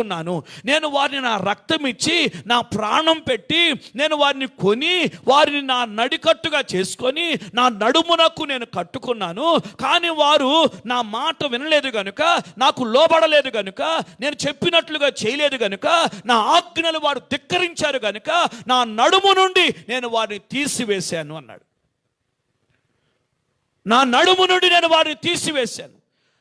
కట్టుకున్నాను నేను వారిని నా రక్తం ఇచ్చి నా ప్రాణం పెట్టి నేను వారిని కొని వారిని నా నడికట్టుగా చేసుకొని నా నడుమునకు నేను కట్టుకున్నాను. కానీ వారు నా మాట వినలేదు గనుక నాకు లోబడలేదు గనుక నేను చెప్పినట్లుగా చేయలేదు గనుక నా ఆజ్ఞలు వారు ధిక్కరించారు గనుక నా నడుము నుండి నేను వారిని తీసివేశాను అన్నాడు. నా నడుము నుండి నేను వారిని తీసివేశాను.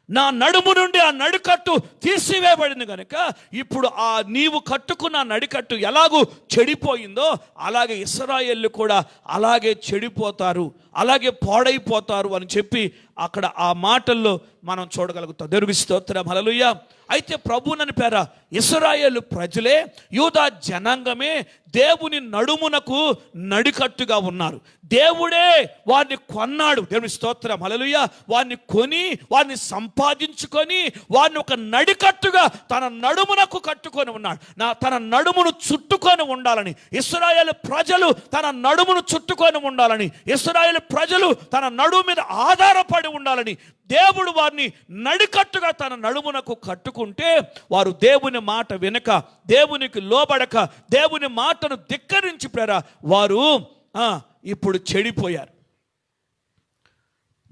నా నడుము నుండి ఆ నడికట్టు తీసివేయబడింది కనుక ఇప్పుడు ఆ నీవు కట్టుకున్న నడికట్టు ఎలాగూ చెడిపోయిందో అలాగే ఇస్రాయేళ్ళు కూడా అలాగే చెడిపోతారు అలాగే పాడైపోతారు అని చెప్పి అక్కడ ఆ మాటల్లో మనం చూడగలుగుతాం. దేవునికి స్తోత్రం. హలలుయ్య అయితే ప్రభునని పేర ఇస్రాయేలు ప్రజలే యూదా జనాంగమే దేవుని నడుమునకు నడికట్టుగా ఉన్నారు. దేవుడే వారిని కొన్నాడు. దేవుని స్తోత్రం. హలలుయ్య వారిని కొని వారిని సంపాదించుకొని వారిని ఒక నడికట్టుగా తన నడుమునకు కట్టుకొని ఉన్నాడు. నా తన నడుమును చుట్టుకొని ఉండాలని ఇస్రాయేల్ ప్రజలు తన నడుమును చుట్టుకొని ఉండాలని ఇస్రాయేల్ ప్రజలు తన నడుము మీద ఆధారపడి ఉండాలని దేవుడు వారిని నడికట్టుగా తన నడుమునకు కట్టుకుంటే వారు దేవుని మాట వినక దేవునికి లోబడక దేవుని మాటను ధిక్కరించి ప్రేర వారు ఇప్పుడు చెడిపోయారు.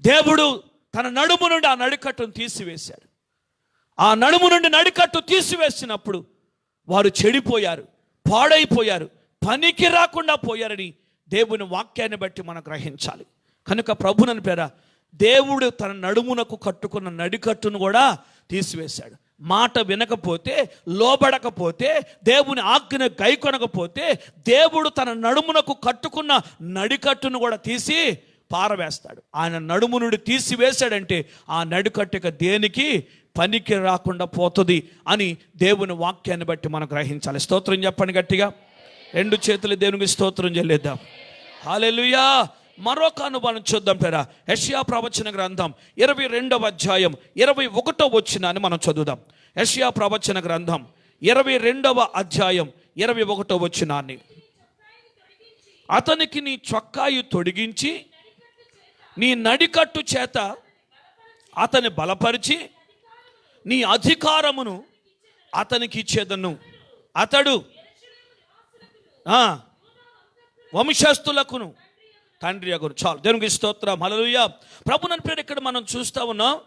దేవుడు తన నడుము నుండి ఆ నడికట్టును తీసివేశాడు. ఆ నడుము నుండి నడికట్టు తీసివేసినప్పుడు వారు చెడిపోయారు పాడైపోయారు పనికి రాకుండా పోయారని దేవుని వాక్యాన్ని బట్టి మనం గ్రహించాలి. కనుక ప్రభునని పేరా దేవుడు తన నడుమునకు కట్టుకున్న నడికట్టును కూడా తీసివేశాడు. మాట వినకపోతే లోబడకపోతే దేవుని ఆజ్ఞ గైకొనకపోతే దేవుడు తన నడుమునకు కట్టుకున్న నడికట్టును కూడా తీసి పారవేస్తాడు. ఆయన నడుము నుండి తీసివేశాడంటే ఆ నడికట్టుక దేనికి పనికి రాకుండా పోతుంది అని దేవుని వాక్యాన్ని బట్టి మనం గ్రహించాలి. స్తోత్రం చెప్పండి గట్టిగా. రెండు చేతులు దేవునికి స్తోత్రం చెల్లిద్దాం. హాలెలుయా మరొక అనుభవం చూద్దాం పేరా. యషియా ప్రవచన గ్రంథం ఇరవై రెండవ అధ్యాయం ఇరవై ఒకటో వచ్చినాన్ని మనం చదువుదాం. యషియా ప్రవచన గ్రంథం ఇరవై రెండవ అధ్యాయం ఇరవై ఒకటో వచ్చినాన్ని అతనికి నీ చొక్కాయి తొడిగించి నీ నడికట్టు చేత అతని బలపరిచి నీ అధికారమును అతనికి ఇచ్చేదను అతడు వంశస్థులకును తండ్రి అగును. చాలు. దేవునికి స్తోత్రం. హల్లెలూయా. ప్రభు నన్ను పేరు ఇక్కడ మనం చూస్తా ఉన్నాం.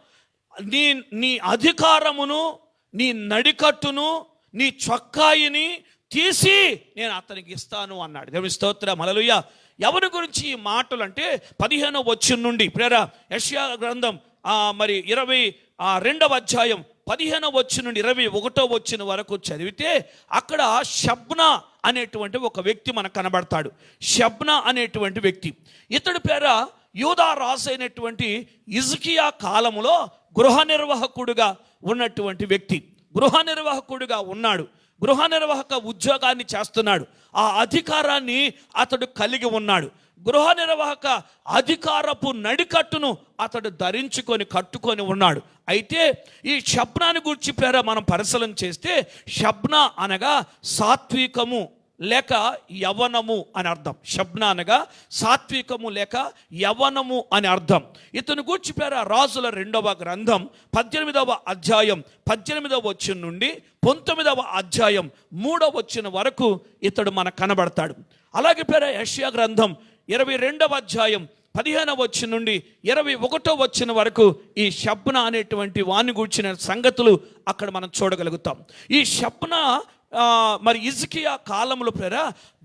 నీ నీ అధికారమును నీ నడికట్టును నీ చొక్కాయిని తీసి నేను అతనికి ఇస్తాను అన్నాడు. దేవుని స్తోత్రం. హల్లెలూయా. ఎవరి గురించి ఈ మాటలు అంటే పదిహేనో వచ్చి నుండి. ప్రేరా యష్యా గ్రంథం మరి ఇరవై రెండవ అధ్యాయం పదిహేనో వచ్చి నుండి ఇరవై ఒకటో వచ్చిన వరకు చదివితే అక్కడ శబ్న అనేటువంటి ఒక వ్యక్తి మనకు కనబడతాడు. షబ్న అనేటువంటి వ్యక్తి. ఇతడి పేర యూదా రాజు అయినటువంటి ఇజుకియా కాలంలో గృహ నిర్వాహకుడుగా ఉన్నటువంటి వ్యక్తి. గృహ నిర్వాహకుడుగా ఉన్నాడు. గృహ నిర్వాహక ఉద్యోగాన్ని చేస్తున్నాడు. ఆ అధికారాన్ని అతడు కలిగి ఉన్నాడు. గృహ నిర్వాహక అధికారపు నడికట్టును అతడు ధరించుకొని కట్టుకొని ఉన్నాడు. అయితే ఈ శబ్నాన్ని గురించి పేర మనం పరిశీలన చేస్తే శబ్న అనగా సాత్వికము లేక యవనము అని అర్థం. శబ్న అనగా సాత్వికము లేక యవనము అని అర్థం. ఇతను గూర్చి పేర రాజుల రెండవ గ్రంథం పద్దెనిమిదవ అధ్యాయం పద్దెనిమిదవ వచ్చిన నుండి పంతొమ్మిదవ అధ్యాయం మూడవ వచ్చిన వరకు ఇతడు మనకు కనబడతాడు. అలాగే పేర యష్యా గ్రంథం ఇరవై రెండవ అధ్యాయం పదిహేనవ వచ్చిన నుండి ఇరవై ఒకటో వచ్చిన వరకు ఈ శబ్న అనేటువంటి వాణ్ణి గూర్చిన సంగతులు అక్కడ మనం చూడగలుగుతాం. ఈ శబ్న మరి ఇజకియా కాలంలో పేర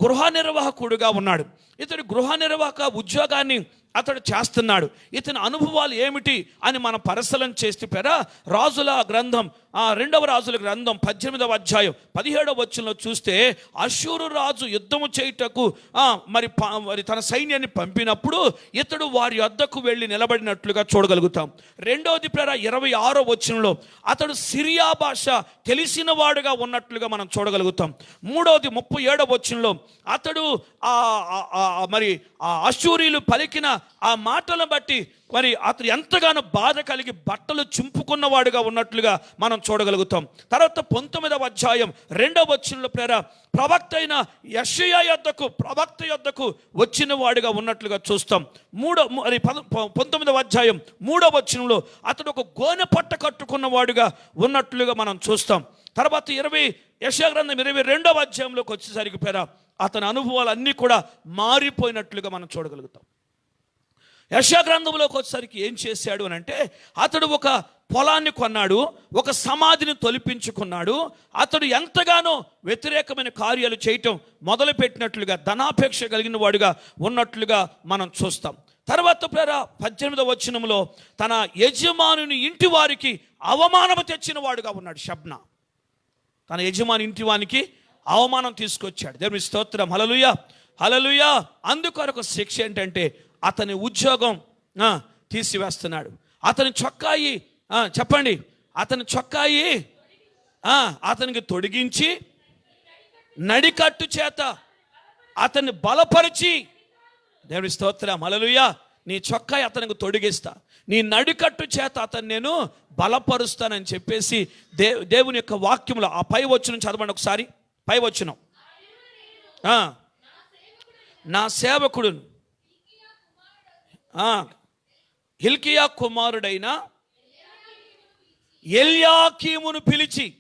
గృహ నిర్వాహకుడుగా ఉన్నాడు. ఇతడు గృహ నిర్వాహక ఉద్యోగాన్ని అతడు చేస్తున్నాడు. ఇతని అనుభవాలు ఏమిటి అని మనం పరిశీలన చేస్తే పేర? రాజుల గ్రంథం ఆ రెండవ రాజుల గ్రంథం పద్దెనిమిదవ అధ్యాయం పదిహేడవ వచ్చంలో చూస్తే అశూరు రాజు యుద్ధము చేయుటకు మరి ప- మరి తన సైన్యాన్ని పంపినప్పుడు ఇతడు వారి వద్దకు వెళ్ళి నిలబడినట్లుగా చూడగలుగుతాం. రెండవది పేర ఇరవై ఆరో వచనంలో అతడు సిరియా భాష తెలిసిన వాడుగా ఉన్నట్లుగా మనం చూడగలుగుతాం. మూడవది ముప్పై ఏడవ వచనంలో అతడు మరి ఆ అశూరీలు పలికిన ఆ మాటలను బట్టి మరి అతను ఎంతగానో బాధ కలిగి బట్టలు చింపుకున్నవాడుగా ఉన్నట్లుగా మనం చూడగలుగుతాం. తర్వాత పంతొమ్మిదవ అధ్యాయం రెండవ వచనంలో ప్రేర ప్రవక్త అయిన యషయా యొద్దకు ప్రవక్త యొద్దకు వచ్చిన వాడిగా ఉన్నట్లుగా చూస్తాం. మూడో మరి పద ప- పంతొమ్మిదవ అధ్యాయం మూడవ వచనంలో అతడు ఒక గోనె పట్ట కట్టుకున్న వాడుగా ఉన్నట్లుగా మనం చూస్తాం. తర్వాత ఇరవై యశాగ్రంథం ఇరవై రెండవ అధ్యాయంలోకి వచ్చేసరికి పేర అతని అనుభవాలు అన్నీ కూడా మారిపోయినట్లుగా మనం చూడగలుగుతాం. యశా గ్రంథంలోకి వచ్చేసరికి ఏం చేశాడు అని అంటే అతడు ఒక పొలాన్ని కొన్నాడు ఒక సమాధిని తొలిపించుకున్నాడు అతడు ఎంతగానో వ్యతిరేకమైన కార్యాలు చేయటం మొదలుపెట్టినట్లుగా ధనాపేక్ష కలిగిన వాడుగా ఉన్నట్లుగా మనం చూస్తాం. తర్వాత ప్రేర పద్దెనిమిదవ వచనంలో తన యజమానుని ఇంటి వారికి అవమానము తెచ్చిన వాడుగా ఉన్నాడు షబ్నా. తన యజమాని ఇంటి వానికి అవమానం తీసుకొచ్చాడు. దేవుని స్తోత్రం. హలలుయ హలలుయ అందుకొరకు శిక్ష ఏంటంటే అతని ఉద్యోగం తీసివేస్తున్నాడు. అతని చొక్కాయి చెప్పండి. అతని చొక్కాయి అతనికి తొడిగించి నడికట్టు చేత అతన్ని బలపరిచి దేవుడి స్తోత్రం హల్లెలూయా. నీ చొక్కాయి అతనికి తొడిగిస్తా. నీ నడికట్టు చేత అతను నేను బలపరుస్తానని చెప్పేసి దే దేవుని యొక్క వాక్యంలో ఆ పై వచ్చిన చదవండి ఒకసారి. పై వచ్చిన నా సేవకుడును. హిల్కియా కుమారుడైన ఎల్యాకీమును పిలిచి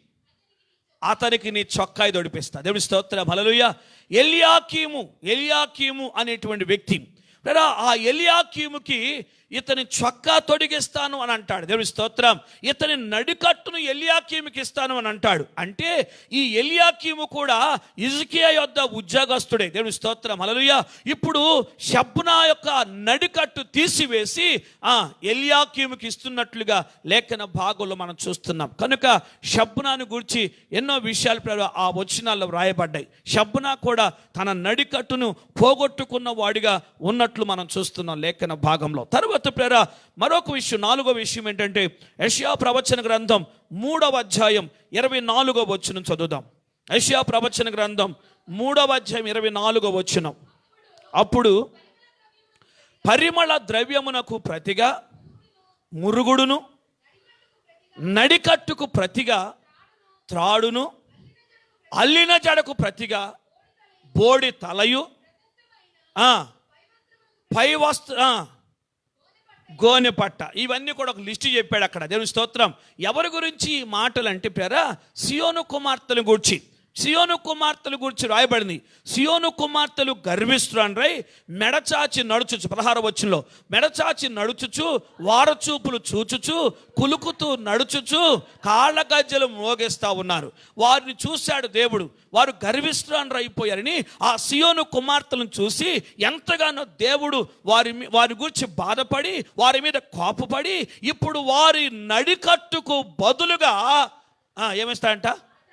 అతనికి నీ చొక్కాయి దొడిపిస్తా. దేవుడి స్తోత్ర. హల్లెలూయా. ఎలియాకీము ఎలియాకీము అనేటువంటి వ్యక్తి. ఆ ఎలియాకీముకి ఇతని చొక్కా తొడిగిస్తాను అని అంటాడు. దేవుని స్తోత్రం. ఇతని నడికట్టును ఎలియాకీముకి ఇస్తాను అని అంటాడు. అంటే ఈ ఎలియాకీము కూడా ఇజకియా యొద్ద ఉద్యోగస్తుడే. దేవుని స్తోత్రం. అలలుయ ఇప్పుడు షబ్నా యొక్క నడికట్టు తీసివేసి ఆ ఎలియాకీముకి ఇస్తున్నట్లుగా లేఖన భాగంలో మనం చూస్తున్నాం. కనుక షబ్నాను గురించి ఎన్నో విషయాలు ప్ర- ఆ వచనాల్లో వ్రాయబడ్డాయి. షబ్నా కూడా తన నడికట్టును పోగొట్టుకున్న వాడిగా ఉన్నట్లు మనం చూస్తున్నాం లేఖన భాగంలో. తర్వాత ప్రేర. మరొక విషయం నాలుగో విషయం ఏంటంటే యష్యా ప్రవచన గ్రంథం మూడవ అధ్యాయం ఇరవై నాలుగో వచనం చదువుదాం. యష్యా ప్రవచన గ్రంథం మూడవ అధ్యాయం ఇరవై నాలుగో వచనం. అప్పుడు పరిమళ ద్రవ్యమునకు ప్రతిగా మురుగుడును నడికట్టుకు ప్రతిగా త్రాడును అల్లిన జడకు ప్రతిగా బోడి తలయు ఆ, పై వస్త్ర గోనె పట్ట ఇవన్నీ కూడా ఒక లిస్టు చెప్పాడు అక్కడ. దేవుని స్తోత్రం. ఎవరి గురించి మాటలు అంటే పేరా సియోను కుమార్తెను గూర్చి. సియోను కుమార్తెలు గురించి రాయబడింది. సియోను కుమార్తెలు గర్విస్తున్నారు మెడచాచి నడుచుచు పదహార వచ్చంలో మెడచాచి నడుచుచు వారచూపులు చూచుచు కులుకుతూ నడుచుచు కాళ్ళ గజ్జలు మోగేస్తూ ఉన్నారు. వారిని చూశాడు దేవుడు వారు గర్విస్తున్నారు అయిపోయారని ఆ సియోను కుమార్తెలను చూసి ఎంతగానో దేవుడు వారి వారి గురించి బాధపడి వారి మీద కోపపడి ఇప్పుడు వారి నడికట్టుకు బదులుగా ఏమిస్తాడంట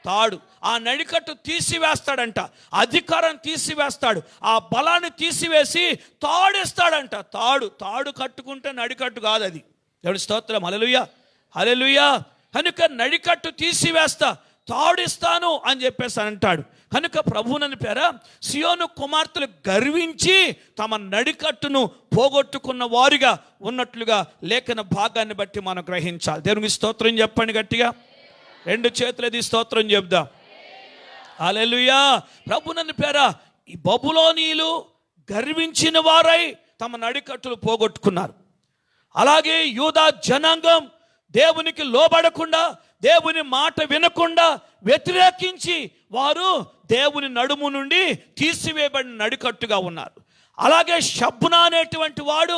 తాడు. ఆ నడికట్టు తీసివేస్తాడంట. అధికారం తీసివేస్తాడు. ఆ బలాన్ని తీసివేసి తాడేస్తాడంట. తాడు తాడు కట్టుకుంటే నడికట్టు కాదు అది దేవుడి స్తోత్రం. హల్లెలూయా. హల్లెలూయా. కనుక నడికట్టు తీసివేస్తా తాడిస్తాను అని చెప్పేసి అంటాడు. కనుక ప్రభువునని పేర సియోను కుమార్తెలు గర్వించి తమ నడికట్టును పోగొట్టుకున్న వారిగా ఉన్నట్లుగా లేఖన భాగాన్ని బట్టి మనం గ్రహించాలి. దేవునికి స్తోత్రం చెప్పండి గట్టిగా. రెండు చేతులది స్తోత్రం చెప్దాం. అలెలుయా ప్రభు నన్ను పేర ఈ బబులోనీలు గర్వించిన వారై తమ నడికట్టులు పోగొట్టుకున్నారు. అలాగే యూదా జనాంగం దేవునికి లోబడకుండా దేవుని మాట వినకుండా వ్యతిరేకించి వారు దేవుని నడుము నుండి తీసివేయబడిన నడికట్టుగా ఉన్నారు. అలాగే షబ్బున అనేటువంటి వాడు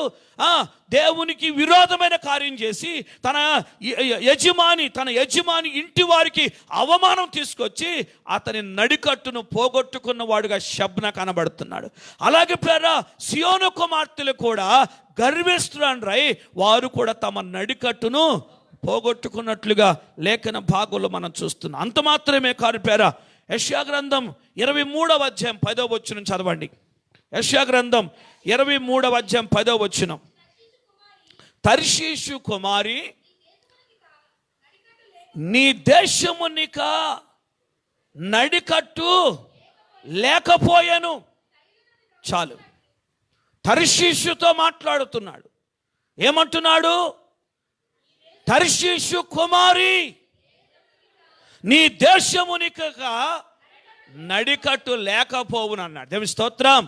దేవునికి విరోధమైన కార్యం చేసి తన యజమాని తన యజమాని ఇంటి వారికి అవమానం తీసుకొచ్చి అతని నడికట్టును పోగొట్టుకున్న వాడుగా షబ్న కనబడుతున్నాడు. అలాగే పేర సియోను కుమార్తెలు కూడా గర్విస్తున్నాడు రై వారు కూడా తమ నడికట్టును పోగొట్టుకున్నట్లుగా లేఖన భాగంలో మనం చూస్తున్నాం. అంత మాత్రమే కాదు పేర యష్యా గ్రంథం ఇరవై మూడవ అధ్యాయం పదవ వచ్చిన చదవండి. యష్యా గ్రంథం ఇరవై మూడవ అధ్యాయం పదవ వచ్చిన తర్షీషు కుమారి నీ దేశమునిక నడికట్టు లేకపోయాను. చాలు. తర్షీషుతో మాట్లాడుతున్నాడు. ఏమంటున్నాడు? తర్షీషు కుమారి నీ దేశమునికగా నడికట్టు లేకపోవునన్నాడు. దేవి స్తోత్రం.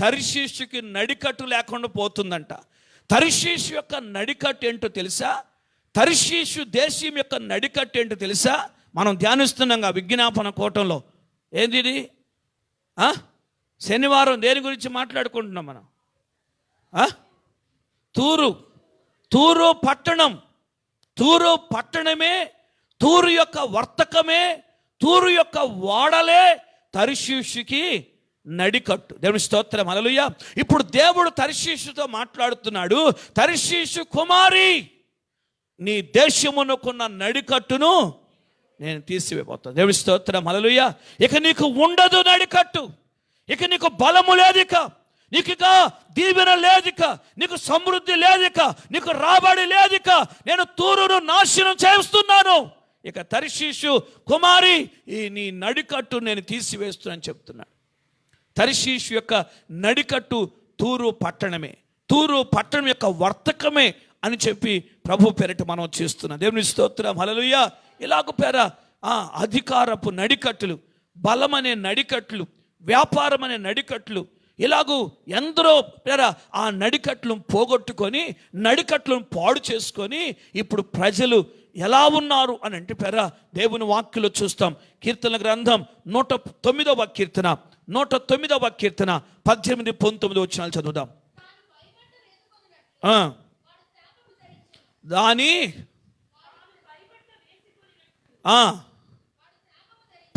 తర్షీషుకి నడికట్టు లేకుండా పోతుందంట. తర్షీషు యొక్క నడికట్టు ఏంటో తెలుసా? తర్షీషు దేశం యొక్క నడికట్టు ఏంటో తెలుసా? మనం ధ్యానిస్తున్నాం విజ్ఞాపన కూటంలో. ఏంది ఇది? శనివారం దేని గురించి మాట్లాడుకుంటున్నాం మనం? ఆ? తూరు. తూరు పట్టణం. తూరు పట్టణమే తూరు యొక్క వర్తకమే తూరు యొక్క వాడలే తరిశీషుకి నడికట్టు. దేవుని స్తోత్రం. అలలుయ ఇప్పుడు దేవుడు తరిశీషుతో మాట్లాడుతున్నాడు. తరిశీషు కుమారి నీ దేశమునకున్న నడికట్టును నేను తీసివేయబోతాను దేవుని స్తోత్రం. అలలుయ ఇక నీకు ఉండదు నడికట్టు. ఇక నీకు బలము లేదు ఇక నీకు ఇక దీవెన లేదిక. నీకు సమృద్ధి లేదిక. నీకు రాబడి లేదిక. నేను తూరును నాశనం చేస్తున్నాను. ఇక తరిశీషు కుమారి ఈ నీ నడికట్టు నేను తీసివేస్తున్నాను చెప్తున్నాను తరిశీషు యొక్క నడికట్టు తూరు పట్టణమే. తూరు పట్టణం యొక్క వర్తకమే అని చెప్పి ప్రభు పేరిట మనం చేస్తున్నాం. దేవుని స్తోత్రం. హలలుయ్య ఇలాగ పేర ఆ అధికారపు నడికట్లు బలమనే నడికట్లు వ్యాపారం అనే నడికట్లు ఇలాగూ ఎందరో పేర ఆ నడికట్లు పోగొట్టుకొని నడికట్లను పాడు చేసుకొని ఇప్పుడు ప్రజలు ఎలా ఉన్నారు అని అంటే పేర దేవుని వాక్యలో చూస్తాం. కీర్తన గ్రంథం నూట తొమ్మిదవ కీర్తన. నూట తొమ్మిదవ కీర్తన పద్దెనిమిది పంతొమ్మిది వచ్చినాలు చదువుదాం. దాని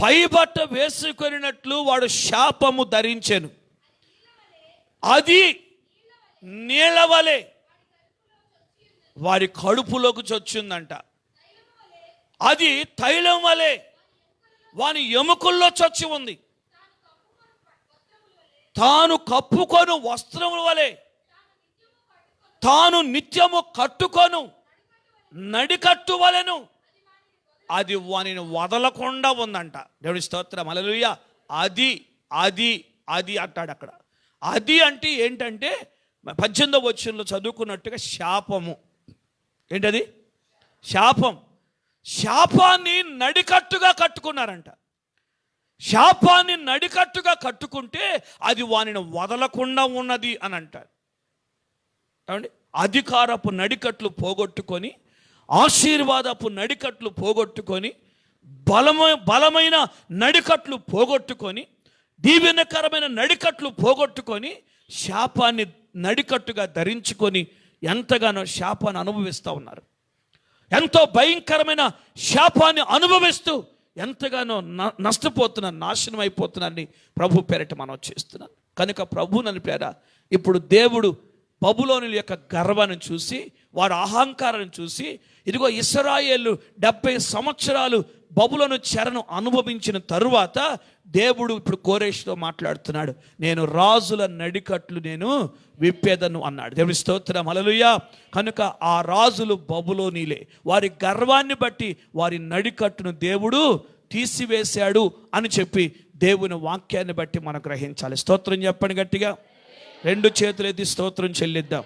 పైబట్ట వేసుకొనినట్లు వాడు శాపము ధరించాను. అది నీళ్ళవలే. వారి కడుపులోకి చొచ్చిందంట. అది తైలం వలె. వాని ఎముకల్లో చొచ్చి ఉంది. తాను కప్పుకొను వస్త్రముల వలె తాను నిత్యము కట్టుకొను నడికట్టు వలెను. అది వానిని వదలకుండా ఉందంట. దేవుడి స్తోత్రం అలలుయ అది అది అది అంటాడు అక్కడ. అది అంటే ఏంటంటే పద్దెనిమిదవ వచ్చంలో చదువుకున్నట్టుగా శాపము. ఏంటది? శాపం. శాపాన్ని నడికట్టుగా కట్టుకున్నారంట. శాపాన్ని నడికట్టుగా కట్టుకుంటే అది వానిని వదలకుండా ఉన్నది అని అంటారు. ఏమండి? అధికారపు నడికట్లు పోగొట్టుకొని ఆశీర్వాదపు నడికట్లు పోగొట్టుకొని బలమ బలమైన నడికట్లు పోగొట్టుకొని దీవెనకరమైన నడికట్లు పోగొట్టుకొని శాపాన్ని నడికట్టుగా ధరించుకొని ఎంతగానో శాపాన్ని అనుభవిస్తూ ఉన్నారు. ఎంతో భయంకరమైన శాపాన్ని అనుభవిస్తూ ఎంతగానో న- నాశనం అయిపోతున్నారని ప్రభు పేరట మనం చేస్తున్నాం. కనుక ప్రభు నని పేర ఇప్పుడు దేవుడు బబులోనుల యొక్క గర్వాన్ని చూసి వారి అహంకారాన్ని చూసి ఇదిగో ఇస్రాయేళ్ళు డెబ్బై సంవత్సరాలు బబులను చెరను అనుభవించిన తరువాత దేవుడు ఇప్పుడు కోరేష్తో మాట్లాడుతున్నాడు. నేను రాజుల నడికట్లు నేను విప్పేదను అన్నాడు. దేవుని స్తోత్రం. హల్లెలూయ. కనుక ఆ రాజులు బబులోనిలే. వారి గర్వాన్ని బట్టి వారి నడికట్టును దేవుడు తీసివేశాడు అని చెప్పి దేవుని వాక్యాన్ని బట్టి మనం గ్రహించాలి. స్తోత్రం చెప్పండి గట్టిగా. రెండు చేతులు ఎత్తి స్తోత్రం చెల్లిద్దాం.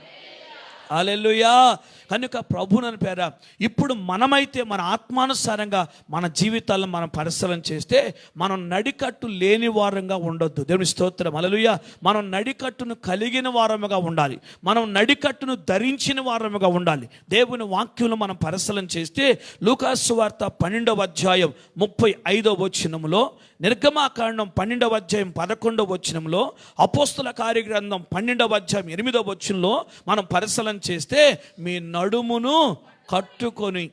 అలెలుయా కనుక ప్రభునని పేర ఇప్పుడు మనమైతే మన ఆత్మానుసారంగా మన జీవితాలను మనం పరిశీలన చేస్తే మనం నడికట్టు లేని వారంగా ఉండొద్దు. దేవుని స్తోత్రం. అలలుయ మనం నడికట్టును కలిగిన వారముగా ఉండాలి. మనం నడికట్టును ధరించిన వారముగా ఉండాలి. దేవుని వాక్యంలో మనం పరిశీలన చేస్తే లూకాసు వార్త పన్నెండవ అధ్యాయం ముప్పై ఐదవ వచనములో నిర్గమాకాండం పన్నెండవ అధ్యాయం పదకొండవ వచనంలో అపోస్తుల కార్యగ్రంథం పన్నెండవ అధ్యాయం ఎనిమిదవ వచనంలో మనం పరిశీలన చేస్తే మీ నడుమును కట్టుకొని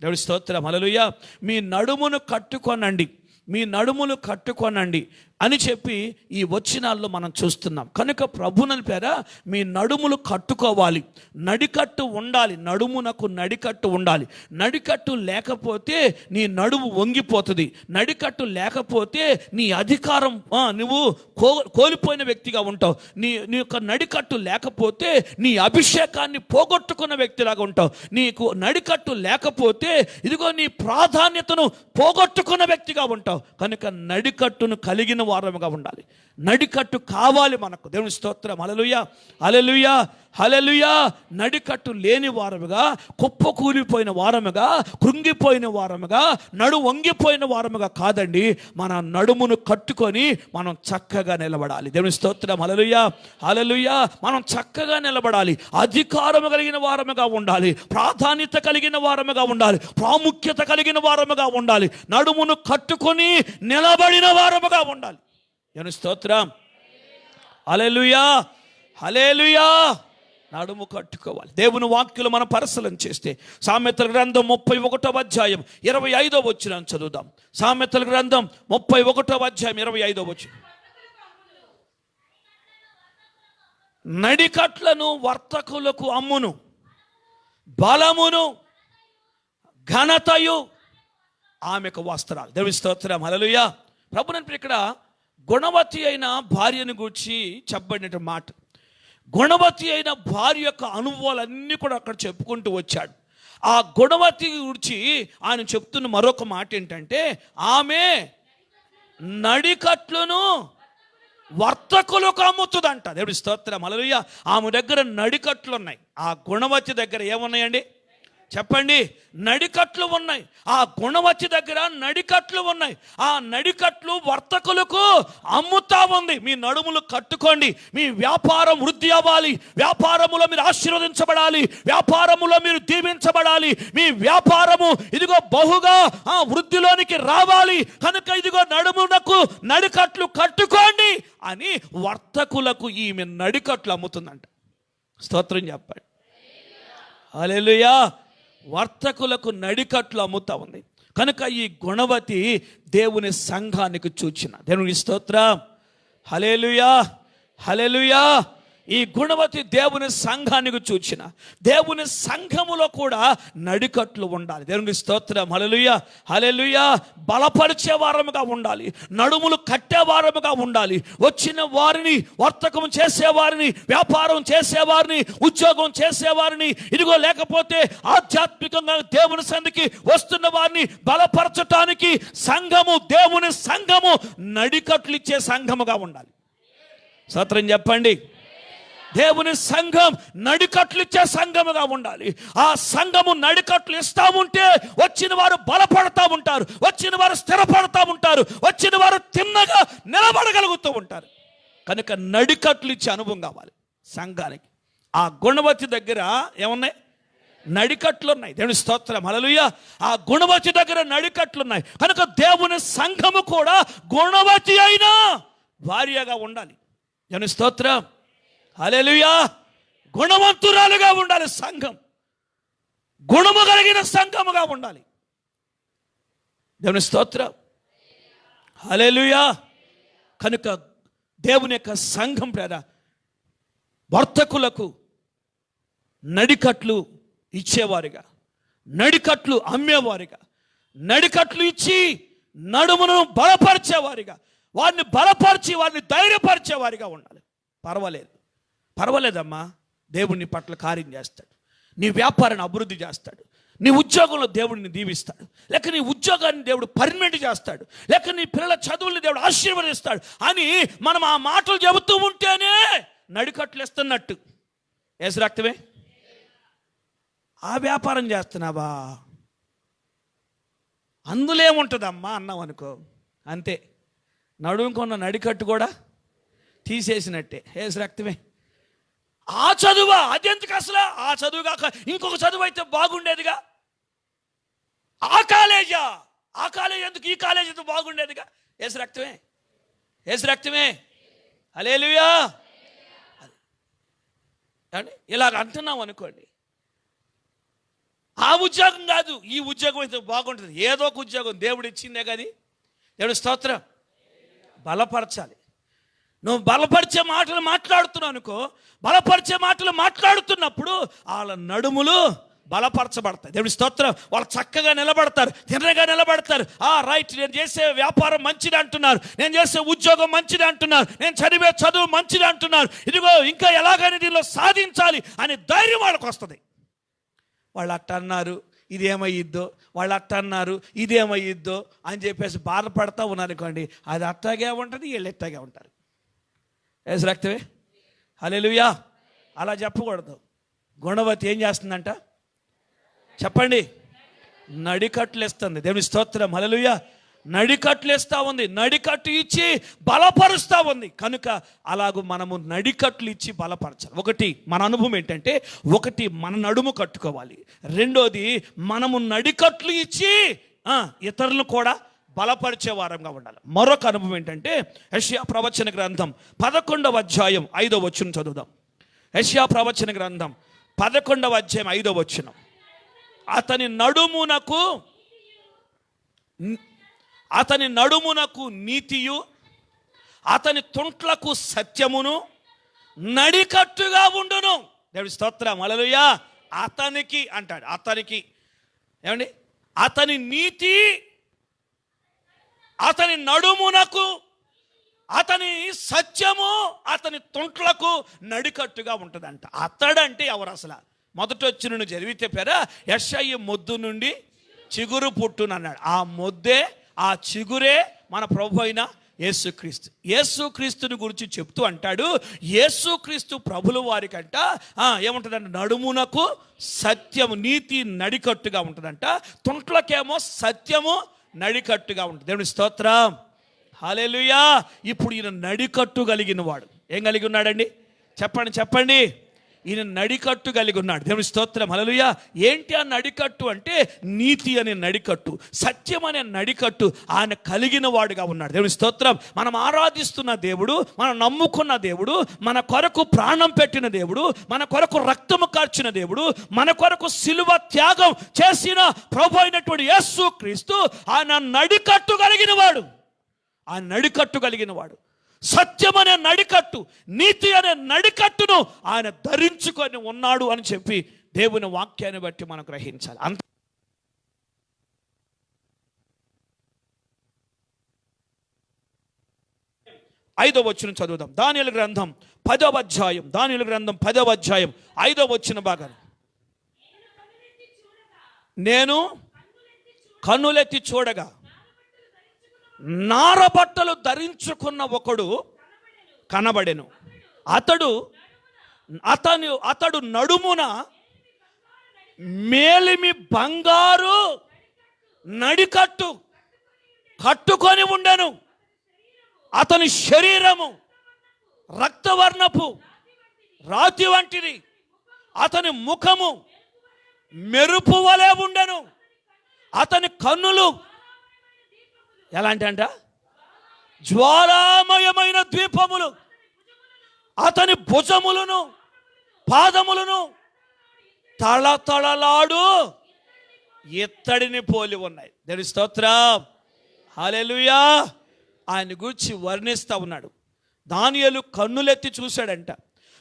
దేవుడి స్తోత్రం అలలుయ్య మీ నడుమును కట్టుకొనండి. మీ నడుములు కట్టుకొనండి. అని చెప్పి ఈ వచ్చినాల్లో మనం చూస్తున్నాం. కనుక ప్రభునని పేర మీ నడుములు కట్టుకోవాలి. నడికట్టు ఉండాలి. నడుమునకు నడికట్టు ఉండాలి. నడికట్టు లేకపోతే నీ నడుము వంగిపోతుంది. నడికట్టు లేకపోతే నీ అధికారం ఆ, నువ్వు కో కోల్పోయిన వ్యక్తిగా ఉంటావు. నీ నీ యొక్క నడికట్టు లేకపోతే నీ అభిషేకాన్ని పోగొట్టుకున్న వ్యక్తిలాగా ఉంటావు. నీకు నడికట్టు లేకపోతే ఇదిగో నీ ప్రాధాన్యతను పోగొట్టుకున్న వ్యక్తిగా ఉంటావు. కనుక నడికట్టును కలిగిన వారముగా ఉండాలి. నడికట్టు కావాలి మనకు. దేవుని స్తోత్రం. అలలుయ అలలుయ హలలుయ నడికట్టు లేని వారముగా కుప్ప కూలిపోయిన వారముగా కృంగిపోయిన వారముగా నడు వంగిపోయిన వారముగా కాదండి. మన నడుమును కట్టుకొని మనం చక్కగా నిలబడాలి. దేవుని స్తోత్రం. హలలుయ హలలుయ మనం చక్కగా నిలబడాలి. అధికారము కలిగిన వారముగా ఉండాలి. ప్రాధాన్యత కలిగిన వారముగా ఉండాలి. ప్రాముఖ్యత కలిగిన వారముగా ఉండాలి. నడుమును కట్టుకొని నిలబడిన వారముగా ఉండాలి. దేవుని స్తోత్రం? అలెలుయా హలేలుయా నడుము కట్టుకోవాలి. దేవుని వాక్యులు మనం పరిశీలన చేస్తే సామెతల గ్రంథం ముప్పై ఒకటో అధ్యాయం ఇరవై ఐదో వచ్చిన చదువుదాం. సామెతల గ్రంథం ముప్పై ఒకటో అధ్యాయం ఇరవై ఐదవ వచ్చిన నడికట్లను వర్తకులకు అమ్మును బలమును ఘనతయు ఆమెకు వస్త్రాలు. దేవి స్తోత్రం. హలలుయ ప్రభునంటే ఇక్కడ గుణవతి అయిన భార్యను గూర్చి చెప్పబడిన మాట. గుణవతి అయిన భార్య యొక్క అనుభవాలన్నీ కూడా అక్కడ చెప్పుకుంటూ వచ్చాడు. ఆ గుణవతి గురించి ఆయన చెప్తున్న మరొక మాట ఏంటంటే ఆమె నడికట్లను వర్తకులకు అమ్ముతుందంట. దేవుడి స్తోత్రం. అలలుయ్య ఆమె దగ్గర నడికట్లు ఉన్నాయి ఆ గుణవతి దగ్గర ఏమున్నాయండి? చెప్పండి నడికట్లు ఉన్నాయి. ఆ గుణవచ్చి దగ్గర నడికట్లు ఉన్నాయి. ఆ నడికట్లు వర్తకులకు అమ్ముతా ఉంది. మీ నడుములు కట్టుకోండి. మీ వ్యాపారం వృద్ధి అవ్వాలి. వ్యాపారములో మీరు ఆశీర్వదించబడాలి. వ్యాపారములో మీరు దీవించబడాలి. మీ వ్యాపారము ఇదిగో బహుగా ఆ వృద్ధిలోనికి రావాలి. కనుక ఇదిగో నడుమునకు నడికట్లు కట్టుకోండి అని వర్తకులకు ఈమె నడికట్లు అమ్ముతుందంట. స్తోత్రం చెప్పండి. అలెలుయా వర్తకులకు నడికట్లు అమ్ముతా ఉంది. కనుక ఈ గుణవతి దేవుని సంఘానికి చూచిన. దేవుని స్తోత్ర. హలేలుయా హలేలుయా ఈ గుణవతి దేవుని సంఘానికి చూచిన. దేవుని సంఘములో కూడా నడికట్లు ఉండాలి. దేవుని స్తోత్రం. హలలుయ హలలుయ బలపరిచే వారముగా ఉండాలి. నడుములు కట్టేవారముగా ఉండాలి. వచ్చిన వారిని వర్తకం చేసేవారిని వ్యాపారం చేసేవారిని ఉద్యోగం చేసేవారిని ఇదిగో లేకపోతే ఆధ్యాత్మికంగా దేవుని సంధికి వస్తున్న వారిని బలపరచటానికి సంఘము దేవుని సంఘము నడికట్లు ఇచ్చే సంఘముగా ఉండాలి. సత్రం చెప్పండి. దేవుని సంఘం నడికట్లు ఇచ్చే సంఘముగా ఉండాలి. ఆ సంఘము నడికట్లు ఇస్తా ఉంటే వచ్చిన వారు బలపడతా ఉంటారు. వచ్చిన వారు స్థిరపడతా ఉంటారు. వచ్చిన వారు తిన్నగా నిలబడగలుగుతూ ఉంటారు. కనుక నడికట్లు ఇచ్చే అనుభవం కావాలి సంఘానికి. ఆ గుణవతి దగ్గర ఏమున్నాయి? నడికట్లు ఉన్నాయి. దేవుని స్తోత్రం. అలలుయ ఆ గుణవతి దగ్గర నడికట్లు ఉన్నాయి. కనుక దేవుని సంఘము కూడా గుణవతి అయినా భార్యగా ఉండాలి. దేవుని స్తోత్రం. అలెలుయా గుణవంతురాలుగా ఉండాలి సంఘం. గుణము కలిగిన సంఘముగా ఉండాలి. దేవుని స్తోత్రం. అలెలుయా కనుక దేవుని యొక్క సంఘం పేద వర్తకులకు నడికట్లు ఇచ్చేవారిగా నడికట్లు అమ్మేవారిగా నడికట్లు ఇచ్చి నడుమును బలపరిచేవారిగా వారిని బలపరిచి వారిని ధైర్యపరిచేవారిగా ఉండాలి. పర్వాలేదు. పర్వాలేదమ్మా. దేవుని పట్ల కార్యం చేస్తాడు. నీ వ్యాపారాన్ని అభివృద్ధి చేస్తాడు. నీ ఉద్యోగంలో దేవుడిని దీవిస్తాడు. లేక నీ ఉద్యోగాన్ని దేవుడు పర్మనెంట్ చేస్తాడు. లేక నీ పిల్లల చదువుల్ని దేవుడు ఆశీర్వదిస్తాడు. అని మనం ఆ మాటలు చెబుతూ ఉంటేనే నడికట్లేస్తున్నట్టు ఏసు రక్తమే? ఆ వ్యాపారం చేస్తున్నావా? అందులో ఏముంటుందమ్మా అన్నాం అనుకో. అంతే. నడుముకున్న నడికట్టు కూడా తీసేసినట్టే. ఏసు రక్తమే? ఆ చదువా? అదెందుకు అసలు? ఆ చదువు కాక ఇంకొక చదువు అయితే బాగుండేదిగా? ఆ కాలేజా? ఆ కాలేజ్ ఎందుకు? ఈ కాలేజ్ ఎందుకు బాగుండేదిగా? ఏసు రక్తమే. ఏసు రక్తమే. అలేలుయా ఇలాగ అంటున్నాం అనుకోండి. ఆ ఉద్యోగం కాదు. ఈ ఉద్యోగం అయితే బాగుంటుంది. ఏదో ఒక ఉద్యోగం దేవుడు ఇచ్చిందే కానీ దేవుడు స్తోత్రం. బలపరచాలి. నువ్వు బలపరిచే మాటలు మాట్లాడుతున్నావు అనుకో బలపరిచే మాటలు మాట్లాడుతున్నప్పుడు వాళ్ళ నడుములు బలపరచబడతాయి. దేవుడి స్తోత్రం వాళ్ళు చక్కగా నిలబడతారు తిన్నగా నిలబడతారు. ఆ రైట్ నేను చేసే వ్యాపారం మంచిది అంటున్నారు. నేను చేసే ఉద్యోగం మంచిది అంటున్నారు. నేను చదివే చదువు మంచిది అంటున్నారు. ఇదిగో ఇంకా ఎలాగైనా దీనిలో సాధించాలి అనే ధైర్యం వాళ్ళకు వస్తుంది. వాళ్ళు అట్ట అన్నారు ఇదేమయ్యిద్దో వాళ్ళు అట్ట అన్నారు ఇదేమయ్యిద్దో అని చెప్పేసి బాధపడతా ఉన్నారు అనుకోండి అది అట్టాగే ఉంటుంది వీళ్ళు ఎట్టాగే ఉంటారు. ఏసు రక్తవే హలెలుయా అలా చెప్పకూడదు. గుణవతి ఏం చేస్తుందంట? చెప్పండి. నడికట్లు ఇస్తుంది దేవుని స్తోత్రం. హల్లెలూయా నడికట్లు ఇస్తా ఉంది. నడికట్టు ఇచ్చి బలపరుస్తూ ఉంది. కనుక అలాగూ మనము నడికట్లు ఇచ్చి బలపరచాలి. ఒకటి మన అనుభవం ఏంటంటే ఒకటి మన నడుము కట్టుకోవాలి. రెండోది మనము నడికట్లు ఇచ్చి ఇతరులు ఇతరులను కూడా బలపరిచే వారంగా ఉండాలి. మరొక అనుభవం ఏంటంటే యష్యా ప్రవచన గ్రంథం పదకొండవ అధ్యాయం ఐదో వచ్చును చదువుదాం. యష్యా ప్రవచన గ్రంథం పదకొండవ అధ్యాయం ఐదో వచ్చును అతని నడుమునకు అతని నడుమునకు నీతియు అతని తుంట్లకు సత్యమును నడికట్టుగా ఉండును. దేవుడి స్తోత్రం అలలుయా అతనికి అంటాడు అతనికి. ఏమండి? అతని నీతి అతని నడుమునకు అతని సత్యము అతని తుంట్లకు నడికట్టుగా ఉంటుందంట. అతడంటే ఎవరు అసలు? మొదట వచ్చి నుండి జరిగితే పేర? యశయ్య మొద్దు నుండి చిగురు పుట్టును అన్నాడు. ఆ మొద్దే ఆ చిగురే మన ప్రభు అయిన యేసుక్రీస్తు. యేసుక్రీస్తుని గురించి చెప్తూ అంటాడు యేసుక్రీస్తు ప్రభుల వారికంట ఏముంటుందంట? నడుమునకు సత్యము నీతి నడికట్టుగా ఉంటుందంట. తుంట్లకేమో సత్యము నడికట్టుగా ఉంటుంది. దేవుని స్తోత్రం. హాలేలుయా ఇప్పుడు ఈయన నడికట్టు కలిగిన వాడు ఏం కలిగి ఉన్నాడండి? చెప్పండి చెప్పండి. ఈయన నడికట్టు కలిగి ఉన్నాడు. దేవుని స్తోత్రం. హల్లెలూయా. ఏంటి ఆ నడికట్టు అంటే? నీతి అనే నడికట్టు సత్యం అనే నడికట్టు ఆయన కలిగిన వాడుగా ఉన్నాడు. దేవుని స్తోత్రం. మనం ఆరాధిస్తున్న దేవుడు మనం నమ్ముకున్న దేవుడు మన కొరకు ప్రాణం పెట్టిన దేవుడు మన కొరకు రక్తము కార్చిన దేవుడు మన కొరకు సిలువ త్యాగం చేసిన ప్రభు అయినటువంటి యేసు క్రీస్తు ఆయన నడికట్టు కలిగిన వాడు ఆ నడికట్టు కలిగిన వాడు సత్యం అనే నడికట్టు నీతి అనే నడికట్టును ఆయన ధరించుకొని ఉన్నాడు అని చెప్పి దేవుని వాక్యాన్ని బట్టి మనం గ్రహించాలి. అంత ఐదో వచ్చిన చదువుదాం. దానిల గ్రంథం పదవ అధ్యాయం. దానిల గ్రంథం పదవ అధ్యాయం. ఐదో వచ్చిన భాగాన్ని నేను కన్నులెత్తి చూడగా నారబట్టలు ధరించుకున్న ఒకడు కనబడెను. అతడు అతను అతడు నడుమున మేలిమి బంగారు నడికట్టు కట్టుకొని ఉండెను. అతని శరీరము రక్తవర్ణపు రాతి వంటిది. అతని ముఖము మెరుపు వలె ఉండెను. అతని కన్నులు ఎలాంటి అంట జ్వాలామయమైన ద్వీపములు. అతని భుజములను పాదములను తళతళలాడు. ఇత్తడిని పోలి ఉన్నాయి. దేని స్తోత్రం. హాలెలుయా ఆయన గురించి వర్ణిస్తూ ఉన్నాడు. దానియలు కన్నులెత్తి చూశాడంట.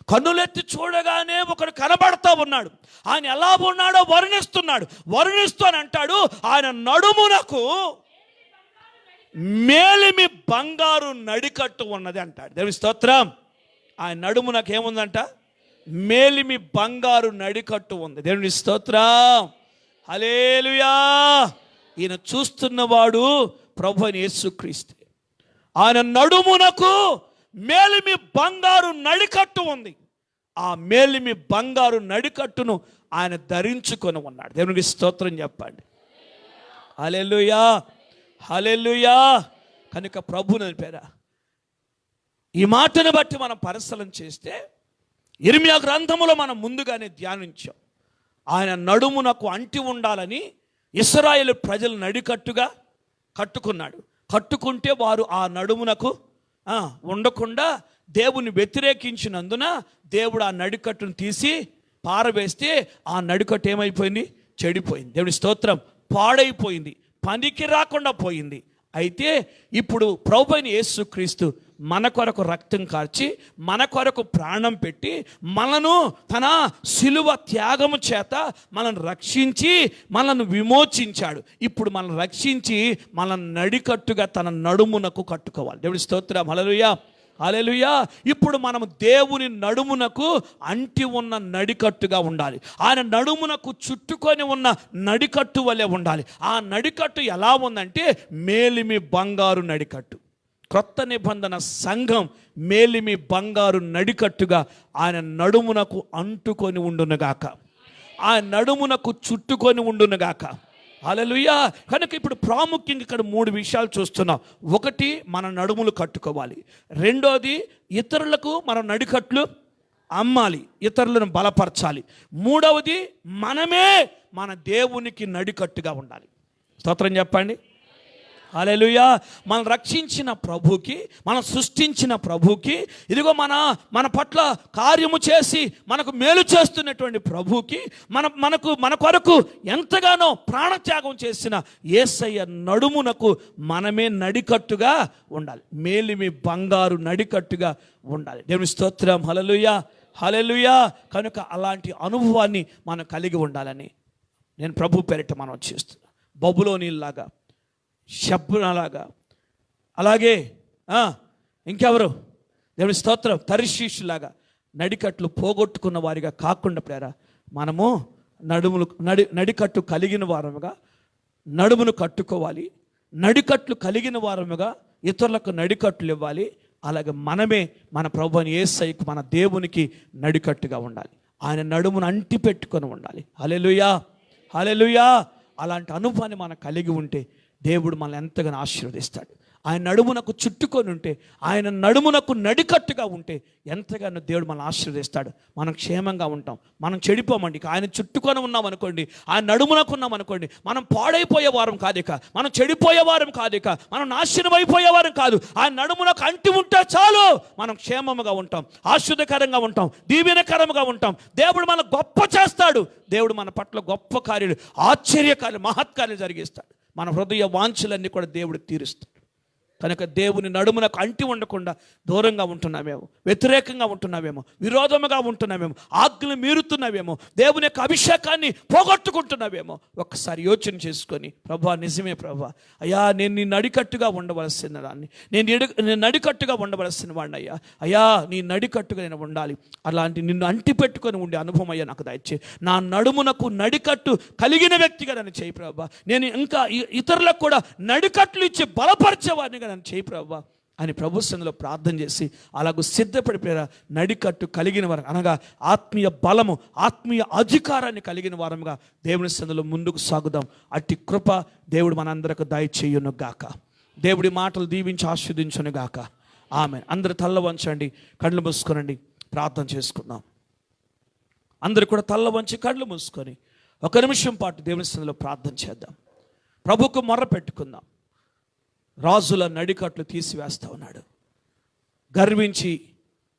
కన్నులెత్తి చూడగానే ఒకడు కనబడతా ఉన్నాడు. ఆయన ఎలా ఉన్నాడో వర్ణిస్తున్నాడు. వర్ణిస్తూ అని అంటాడు. ఆయన నడుమునకు మేలిమి బంగారు నడికట్టు ఉన్నది అంటాడు. దేవి స్తోత్రం. ఆయన నడుము నాకు ఏముందంట? మేలిమి బంగారు నడికట్టు ఉంది. దేవుని స్తోత్రం. హలేలుయా ఈయన చూస్తున్నవాడు ప్రభు అని యేసుక్రీస్తు. ఆయన నడుమునకు మేలిమి బంగారు నడికట్టు ఉంది. ఆ మేలిమి బంగారు నడికట్టును ఆయన ధరించుకొని ఉన్నాడు. దేవునికి స్తోత్రం చెప్పండి. Alleluia hallelujah. కనుక ప్రభు పేర ఈ మాటను బట్టి మనం పరిశీలన చేస్తే ఇరిమియా గ్రంథములో మనం ముందుగానే ధ్యానించాం. ఆయన నడుమునకు అంటి ఉండాలని ఇస్రాయేల్ ప్రజలు నడికట్టుగా కట్టుకున్నాడు. కట్టుకుంటే వారు ఆ నడుమునకు ఉండకుండా దేవుని వ్యతిరేకించినందున దేవుడు ఆ నడికట్టును తీసి పారవేస్తే ఆ నడికట్టు ఏమైపోయింది? చెడిపోయింది. దేవుని స్తోత్రం పాడైపోయింది. పనికి రాకుండా పోయింది. అయితే ఇప్పుడు ప్రభుని యేసుక్రీస్తు మన కొరకు రక్తం కార్చి మన కొరకు ప్రాణం పెట్టి మనను తన శిలువ త్యాగము చేత మనల్ని రక్షించి మనల్ని విమోచించాడు. ఇప్పుడు మనల్ని రక్షించి మన నడికట్టుగా తన నడుమునకు కట్టుకోవాలి. దేవుడి స్తోత్రం. హల్లెలూయా. అలెలుయా ఇప్పుడు మనం దేవుని నడుమునకు అంటి ఉన్న నడికట్టుగా ఉండాలి. ఆయన నడుమునకు చుట్టుకొని ఉన్న నడికట్టు వలె ఉండాలి. ఆ నడికట్టు ఎలా ఉందంటే మేలిమి బంగారు నడికట్టు. క్రొత్త నిబంధన సంఘం మేలిమి బంగారు నడికట్టుగా ఆయన నడుమునకు అంటుకొని ఉండునుగాక. ఆ నడుమునకు చుట్టుకొని ఉండునుగాక. అలలుయా కనుక ఇప్పుడు ప్రాముఖ్యంగా ఇక్కడ మూడు విషయాలు చూస్తున్నాం. ఒకటి మన నడుములు కట్టుకోవాలి. రెండోది ఇతరులకు మన నడికట్లు అమ్మాలి. ఇతరులను బలపరచాలి. మూడవది మనమే మన దేవునికి నడికట్టుగా ఉండాలి. స్తోత్రం చెప్పండి. అలెలుయా మనం రక్షించిన ప్రభుకి మనం సృష్టించిన ప్రభుకి ఇదిగో మన మన పట్ల కార్యము చేసి మనకు మేలు చేస్తున్నటువంటి ప్రభుకి మన మనకు మన కొరకు ఎంతగానో ప్రాణత్యాగం చేసిన ఏసయ్య నడుమునకు మనమే నడికట్టుగా ఉండాలి. మేలిమి బంగారు నడికట్టుగా ఉండాలి. దేవుని స్తోత్రం. హలలుయా హలలుయా కనుక అలాంటి అనుభవాన్ని మనం కలిగి ఉండాలని నేను ప్రభు పేరిట మనం చేస్తున్నాను బబులోనిలాగా నీళ్ళలాగా అలాగే ఇంకెవరు? దేవుని స్తోత్రం తరిశీషులాగా. నడికట్లు పోగొట్టుకున్న వారిగా కాకుండా ప్రేరా మనము నడుములు నడి నడికట్టు కలిగిన వారముగా నడుమును కట్టుకోవాలి. నడికట్లు కలిగిన వారముగా ఇతరులకు నడికట్లు ఇవ్వాలి. అలాగే మనమే మన ప్రభుని ఏసైకి మన దేవునికి నడికట్టుగా ఉండాలి. ఆయన నడుమును అంటి పెట్టుకొని ఉండాలి. హలెలుయా హలెలుయా అలాంటి అనుభవాన్ని మనం కలిగి ఉంటే దేవుడు మనల్ని ఎంతగానో ఆశీర్వదిస్తాడు. ఆయన నడుమునకు చుట్టుకొని ఉంటే ఆయన నడుమునకు నడికట్టుగా ఉంటే ఎంతగానో దేవుడు మనల్ని ఆశీర్వదిస్తాడు. మనం క్షేమంగా ఉంటాం. మనం చెడిపోమండి. ఆయన చుట్టుకొని ఉన్నాం అనుకోండి ఆయన నడుమునకు ఉన్నాం అనుకోండి మనం పాడైపోయే వారం కాదిక మనం చెడిపోయే వారం కాదిక మనం నాశనం అయిపోయే వారం కాదు. ఆయన నడుమునకు అంటి ఉంటే చాలు. మనం క్షేమముగా ఉంటాం. ఆశ్రదకరంగా ఉంటాం. దీవెనకరంగా ఉంటాం. దేవుడు మన గొప్ప చేస్తాడు. దేవుడు మన పట్ల గొప్ప కార్యాలు ఆశ్చర్యకార్యాలు మహత్కార్యం జరిగిస్తాడు. మన హృదయ వాంఛలన్నీ కూడా దేవుడు తీరుస్తాడు. కనుక దేవుని నడుమునకు అంటి ఉండకుండా దూరంగా ఉంటున్నామేమో వ్యతిరేకంగా ఉంటున్నామేమో విరోధముగా ఉంటున్నామేమో ఆజ్ఞలు మీరుతున్నామేమో దేవుని యొక్క అభిషేకాన్ని పోగొట్టుకుంటున్నామేమో ఒక్కసారి యోచన చేసుకొని ప్రభా నిజమే ప్రభా. అయ్యా నేను నీ నడికట్టుగా ఉండవలసిన దాన్ని. నేను నేను నడికట్టుగా ఉండవలసిన వాడిని అయ్యా. అయ్యా నీ నడికట్టుగా నేను ఉండాలి. అలాంటి నిన్ను అంటి పెట్టుకొని ఉండే అనుభవం అయ్యా నాకు దయచే నా నడుమునకు నడికట్టు కలిగిన వ్యక్తిగా నన్ను చేయి ప్రభా. నేను ఇంకా ఇతరులకు కూడా నడికట్లు ఇచ్చి బలపరిచేవాడిని బలపరిచేవాడినిగా నన్ను చేయి ప్రభా అని ప్రభు సన్నిధిలో ప్రార్థన చేసి అలాగూ సిద్ధపడిపోయారు? నడికట్టు కలిగిన వారు అనగా ఆత్మీయ బలము ఆత్మీయ అధికారాన్ని కలిగిన వారముగా దేవుని సందులో ముందుకు సాగుదాం. అట్టి కృప దేవుడు మనందరికి దయచేయును గాక. దేవుడి మాటలు దీవించి ఆస్వాదించును గాక. ఆమె అందరు తల్ల వంచండి కళ్ళు మూసుకోనండి ప్రార్థన చేసుకుందాం. అందరు కూడా తల్ల వంచి కళ్ళు మూసుకొని ఒక నిమిషం పాటు దేవుని సందులో ప్రార్థన చేద్దాం. ప్రభుకు మొర్ర పెట్టుకుందాం. రాజుల నడికట్లు తీసివేస్తా ఉన్నాడు. గర్వించి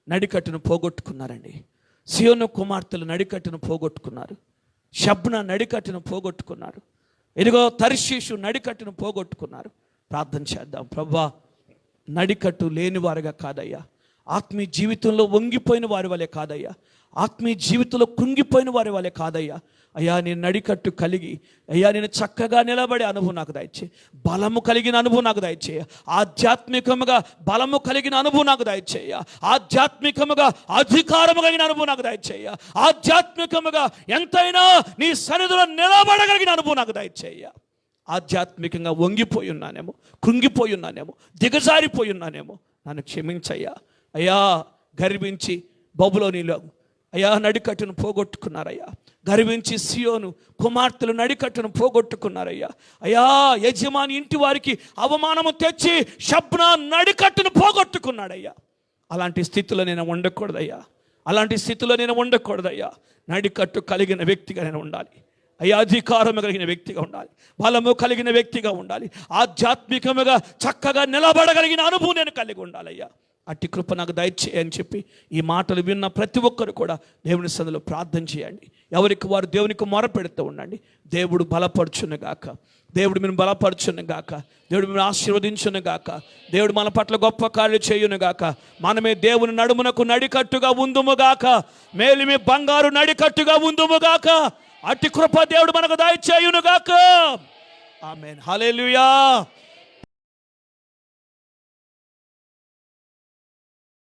నడికట్టును పోగొట్టుకున్నారండి. సియోను కుమార్తెలు నడికట్టును పోగొట్టుకున్నారు. షబ్న నడికట్టును పోగొట్టుకున్నారు. ఇదిగో తర్షీషు నడికట్టును పోగొట్టుకున్నారు. ప్రార్థన చేద్దాం. ప్రభా నడికట్టు లేనివారుగా కాదయ్యా. ఆత్మీయ జీవితంలో వంగిపోయిన వారి వలె కాదయ్యా. ఆత్మీయ జీవితంలో కృంగిపోయిన వారి వలె కాదయ్యా. అయ్యా నేను నడికట్టు కలిగి అయ్యా నేను చక్కగా నిలబడే అనుభవం నాకు దయచే బలము కలిగిన అనుభవం నాకు దయచేయ. ఆధ్యాత్మికముగా బలము కలిగిన అనుభవం నాకు దయచేయ. ఆధ్యాత్మికముగా అధికారము కలిగిన అనుభవం నాకు దయచేయ. ఆధ్యాత్మికముగా ఎంతైనా నీ సన్నిధిలో నిలబడగలిగిన అనుభవం నాకు దయచేయ. ఆధ్యాత్మికంగా వంగిపోయి ఉన్నానేమో కృంగిపోయి ఉన్నానేమో దిగజారిపోయి ఉన్నానేమో నన్ను క్షమించయ్యా. అయ్యా గర్వించి బబులో నీలో అయ్యా నడికట్టును పోగొట్టుకున్నారయ్యా. గర్వించి సియోను కుమార్తెలు నడికట్టును పోగొట్టుకున్నారయ్యా. అయ్యా యజమాని ఇంటి వారికి అవమానము తెచ్చి శబ్న నడికట్టును పోగొట్టుకున్నాడయ్యా. అలాంటి స్థితిలో నేను ఉండకూడదయ్యా. అలాంటి స్థితిలో నేను ఉండకూడదయ్యా. నడికట్టు కలిగిన వ్యక్తిగా నేను ఉండాలి. అయ్యా అధికారము కలిగిన వ్యక్తిగా ఉండాలి. బలము కలిగిన వ్యక్తిగా ఉండాలి. ఆధ్యాత్మికముగా చక్కగా నిలబడగలిగిన అనుభవం నేను కలిగి ఉండాలయ్యా. అట్టి కృప నాకు దయచేయని చెప్పి ఈ మాటలు విన్న ప్రతి ఒక్కరు కూడా దేవుని సందులో ప్రార్థన చేయండి. ఎవరికి వారు దేవునికి మొరపెడుతూ ఉండండి. దేవుడు బలపరచును గాక దేవుడు మేము బలపరచును గాక దేవుడు మేము ఆశీర్వదించును గాక దేవుడు మన పట్ల గొప్ప కార్యాలు చేయును గాక మనమే దేవుని నడుమునకు నడికట్టుగా ఉందుము గాక మేలిమి బంగారు నడికట్టుగా ఉందుము గాక అట్టి కృప దేవుడు మనకు దయచేయును గాక ఆమెన్. హలే